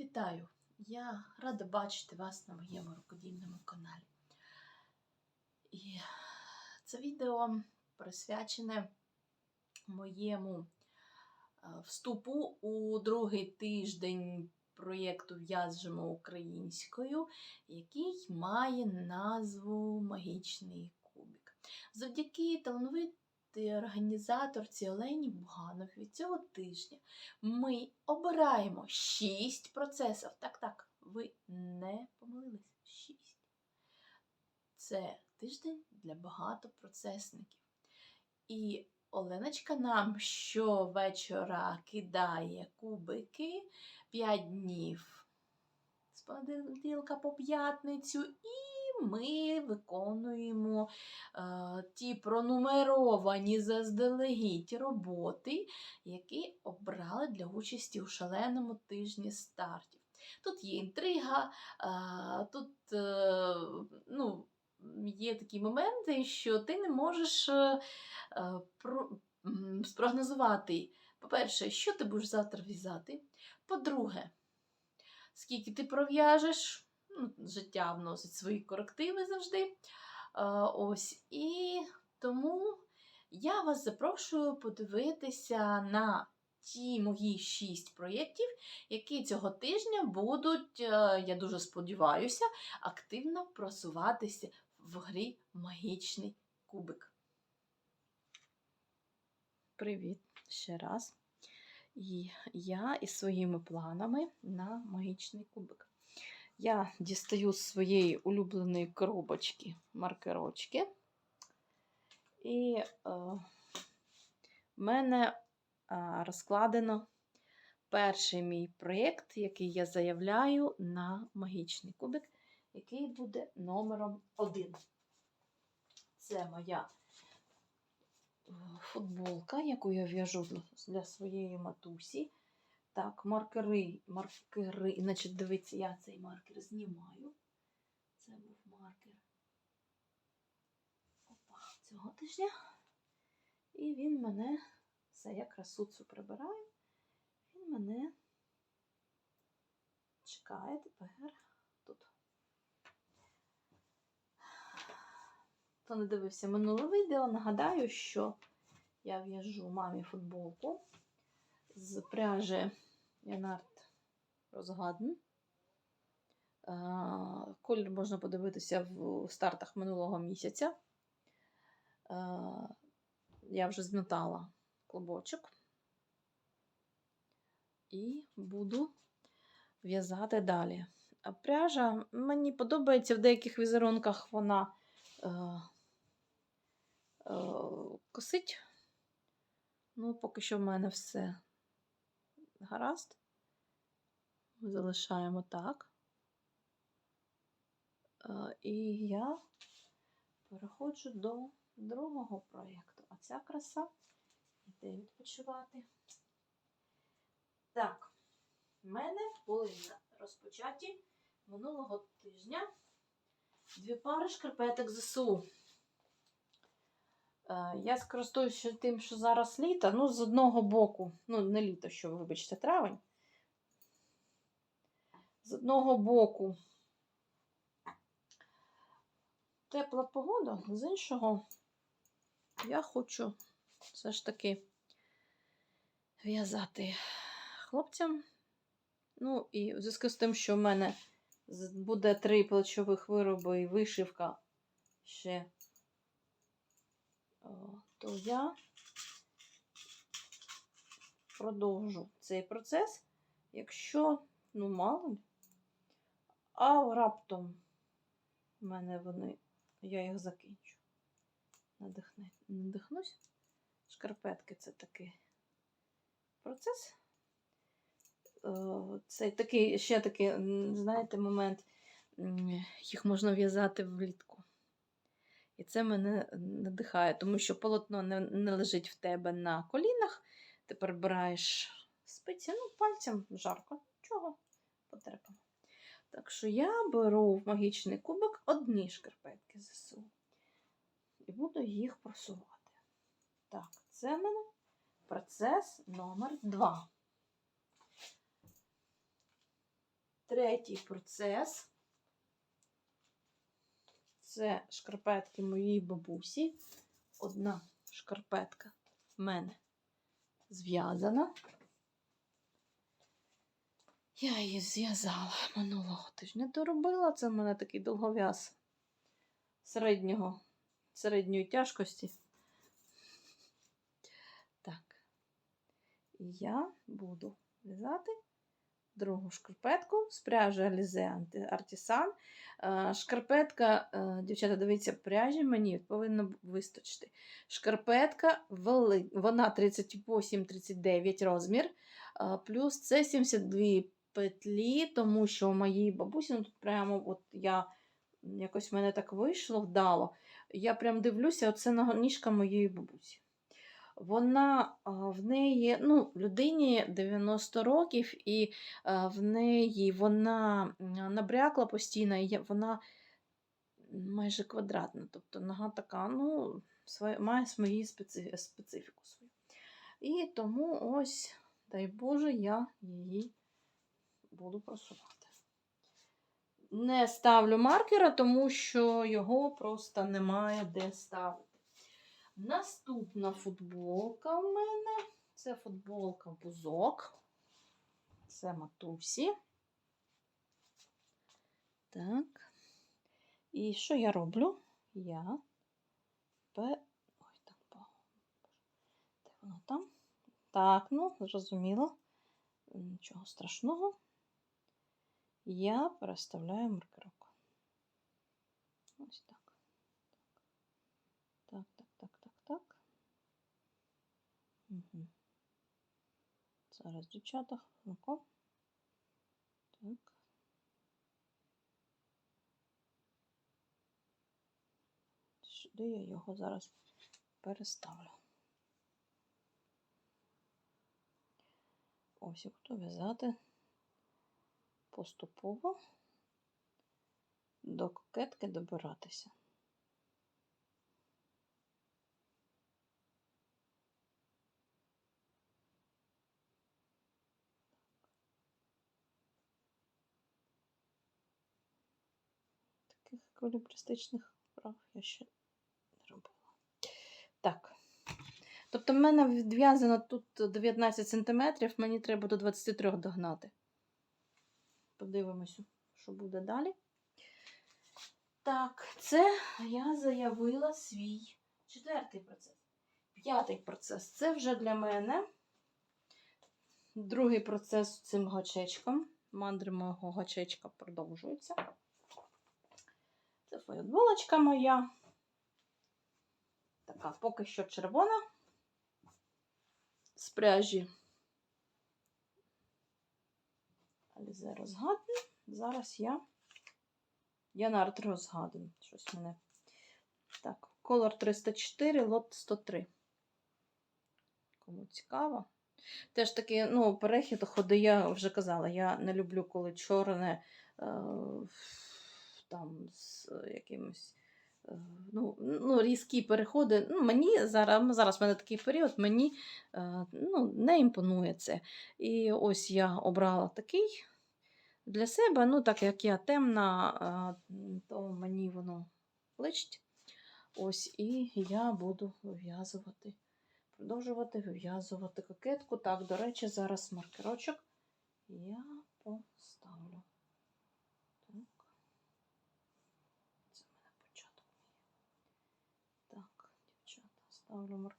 Вітаю! Я рада бачити вас на моєму рукодільному каналі. І це відео присвячене моєму е, вступу у другий тиждень проєкту В'яжемо українською, який має назву Магічний кубик. Завдяки талановитій організаторці Олені Буганов від цього тижня ми обираємо 6 процесів. Так, так, ви не помилились. 6. Це тиждень для багатопроцесників. І Оленочка нам щовечора кидає кубики 5 днів з понеділка по п'ятницю, і ми виконуємо е, ті пронумеровані заздалегідь роботи, які обрали для участі у шаленому тижні стартів. Тут є інтрига, е, тут е, ну, є такі моменти, що ти не можеш е, е, про, спрогнозувати, по-перше, що ти будеш завтра в'язати. По-друге, скільки ти пров'яжеш, ну, життя вносить свої корективи завжди. Е, ось, і тому я вас запрошую подивитися на ті мої шість проєктів, які цього тижня будуть, е, я дуже сподіваюся, активно просуватися в грі Магічний кубик. Привіт ще раз. І я із своїми планами на магічний кубик. Я дістаю з своєї улюбленої коробочки маркерочки. І е, в мене е, розкладено перший мій проєкт, який я заявляю на магічний кубик, який буде номером 1. Це моя е, футболка, яку я в'яжу для- для своєї матусі. Так, маркери, маркери. Значить, дивіться, я цей маркер знімаю. Це був маркер Опа, цього тижня. І він мене, все, я красуцю прибираю. Він мене чекає тепер тут. Хто не дивився минуле відео, нагадаю, що я в'яжу мамі футболку з пряжі Янарт Розгадн. Колір можна подивитися в стартах минулого місяця. Я вже змотала клубочок і буду в'язати далі. А пряжа мені подобається в деяких візерунках вона е, е, косить. Ну, поки що в мене все гаразд. Залишаємо так. Е, І я переходжу до другого проєкту. А ця краса йде відпочивати. Так, в мене були розпочаті минулого тижня дві пари шкарпеток ЗСУ. Е, Я скористуюся тим, що зараз літо. Ну, з одного боку, ну, не літо, що, вибачте, травень. З одного боку тепла погода, з іншого я хочу все ж таки в'язати хлопцям. Ну, і в зв'язку з тим, що в мене буде три плечових вироби і вишивка ще, то я продовжу цей процес, якщо, ну, мало а раптом в мене вони, я їх закінчу. Надихне, надихнусь. Шкарпетки це такий процес. Е, Це такий, ще такий, знаєте, момент, їх можна в'язати влітку. І це мене надихає, тому що полотно не, не лежить в тебе на колінах. Ти перебираєш спиці, ну, пальцем жарко. Чого? Потерпимо. Так що я беру в магічний кубик одні шкарпетки ЗСУ. І буду їх просувати. Так, це в мене процес номер 2. Третій процес. Це шкарпетки моєї бабусі. Одна шкарпетка в мене зв'язана. Я її зв'язала минулого тижня. Доробила. Це в мене такий довгов'яз середнього, середньої тяжкості. Так. Я буду в'язати другу шкарпетку з пряжі Alize Artisan. Е, Шкарпетка, е, дівчата, дивіться, пряжі мені повинно вистачити. Шкарпетка вона 38-39 розмір, е, плюс це 72 петлі, тому що у моїй бабусі, ну тут прямо от я якось в мене так вийшло вдало. Я прям дивлюся, оце ніжка моєї бабусі. Вона в неї, ну, людині 90 років, і в неї вона набрякла постійно, і вона майже квадратна. Тобто нога така, ну, має свою специфіку свою. І тому ось, дай Боже, я її буду просувати. Не ставлю маркера, тому що його просто немає де ставити. Наступна футболка в мене це футболка бузок. Це матусі. Так. І що я роблю? Я. Ой, так. Де воно там? Так, ну, зрозуміло. Нічого страшного. Я переставляю маркерок. Ось. Так, так, так, так, так. Угу. Зараз, дівчата, хвилинку. Так. Сюди я його зараз переставлю. Ось я буду в'язати поступово до кокетки добиратися. Таких еквілібристичних вправ я ще не робила. Так. Тобто, в мене відв'язано тут 19 см, мені треба до 23 догнати. Подивимося, що буде далі. Так, це я заявила свій четвертий процес. П'ятий процес це вже для мене. Другий процес з цим гачечком. Мандри мого гачечка продовжуються. Це футболочка моя. Така поки що червона. З пряжі Алізе розгадне. Зараз я. Я на арт розгадую. Щось мене. Так, колор 304, лот 103. Кому цікаво. Теж таки, ну, перехід ходи, я вже казала, я не люблю, коли чорне е, там з якимось. е, Ну, ну, різкі переходи. Ну, мені зараз, зараз в мене такий період, мені е, ну, не імпонує це. І ось я обрала такий для себе. Ну, так як я темна, е, то мені воно личить. Ось, і я буду вив'язувати, продовжувати вив'язувати кокетку. Так, до речі, зараз маркерочок я поставлю. Так. Це в мене початок. Так, дівчата,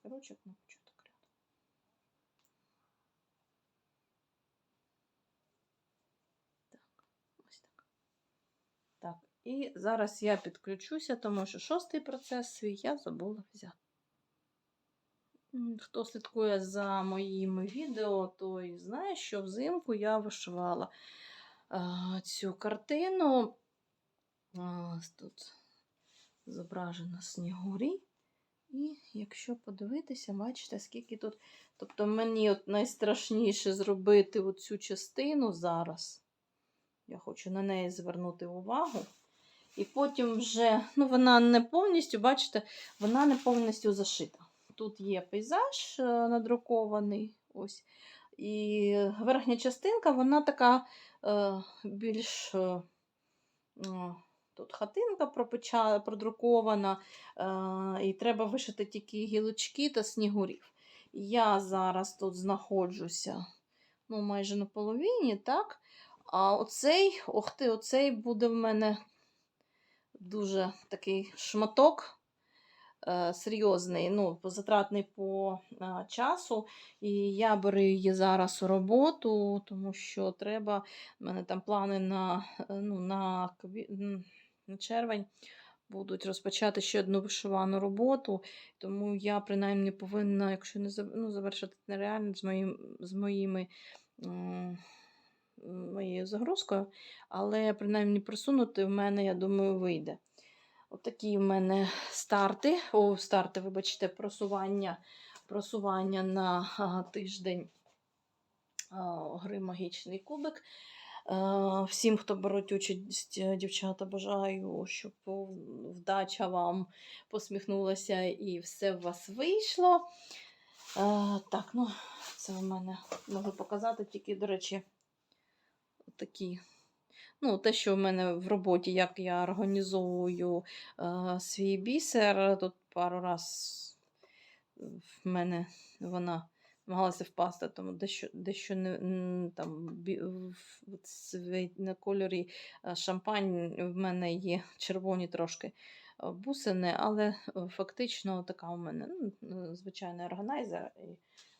маркерочок на початок ряду. Так, ось так. Так, і зараз я підключуся, тому що шостий процес свій я забула взяти. Хто слідкує за моїми відео, той знає, що взимку я вишивала цю картину. Тут зображено снігурі. І якщо подивитися, бачите, скільки тут. Тобто мені от найстрашніше зробити оцю частину зараз. Я хочу на неї звернути увагу. І потім вже, ну, вона не повністю, бачите, вона не повністю зашита. Тут є пейзаж е, надрукований. Ось. І верхня частинка, вона така е, більш. Е, Тут хатинка продрукована, е, і треба вишити тільки гілочки та снігурів. Я зараз тут знаходжуся ну, майже на половині, так? А оцей, ох ти, оцей буде в мене дуже такий шматок е, серйозний, ну, затратний по е, часу. І я беру її зараз у роботу, тому що треба. У мене там плани на, ну, на, на червень. Будуть розпочати ще одну вишивану роботу, тому я принаймні повинна, якщо не ну, завершити нереально з, моїм, з моїми моєю загрузкою, але принаймні просунути в мене, я думаю, вийде. Отакі в мене старти, о, старти, вибачте, просування, просування на тиждень гри Магічний кубик. Е, Всім, хто беруть участь, е, дівчата, бажаю, щоб вдача вам посміхнулася і все в вас вийшло. Е, Так, ну, це в мене можу показати тільки, до речі, такі. Ну, те, що в мене в роботі, як я організовую е, свій бісер, тут пару раз в мене вона намагалася впасти, тому дещо, дещо не, там, на кольорі е, шампань в мене є червоні трошки е, бусини, але фактично така у мене ну, е, звичайний органайзер,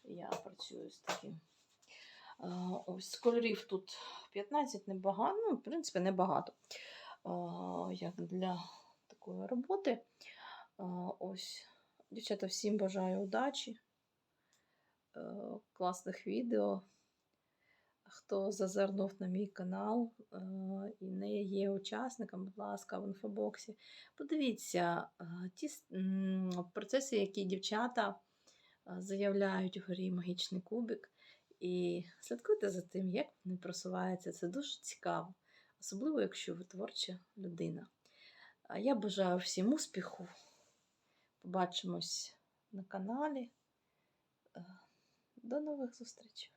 і я працюю з таким. Ось кольорів тут 15 небагато, ну, в принципі, небагато. Як для такої роботи. Ось, дівчата, всім бажаю удачі, класних відео. Хто зазирнув на мій канал е, і не є учасником, будь ласка, в інфобоксі. Подивіться е, ті процеси, які дівчата е, заявляють у горі магічний кубик. І слідкуйте за тим, як вони просуваються. Це дуже цікаво, особливо, якщо ви творча людина. Я бажаю всім успіху. Побачимось на каналі. До нових зустрічей!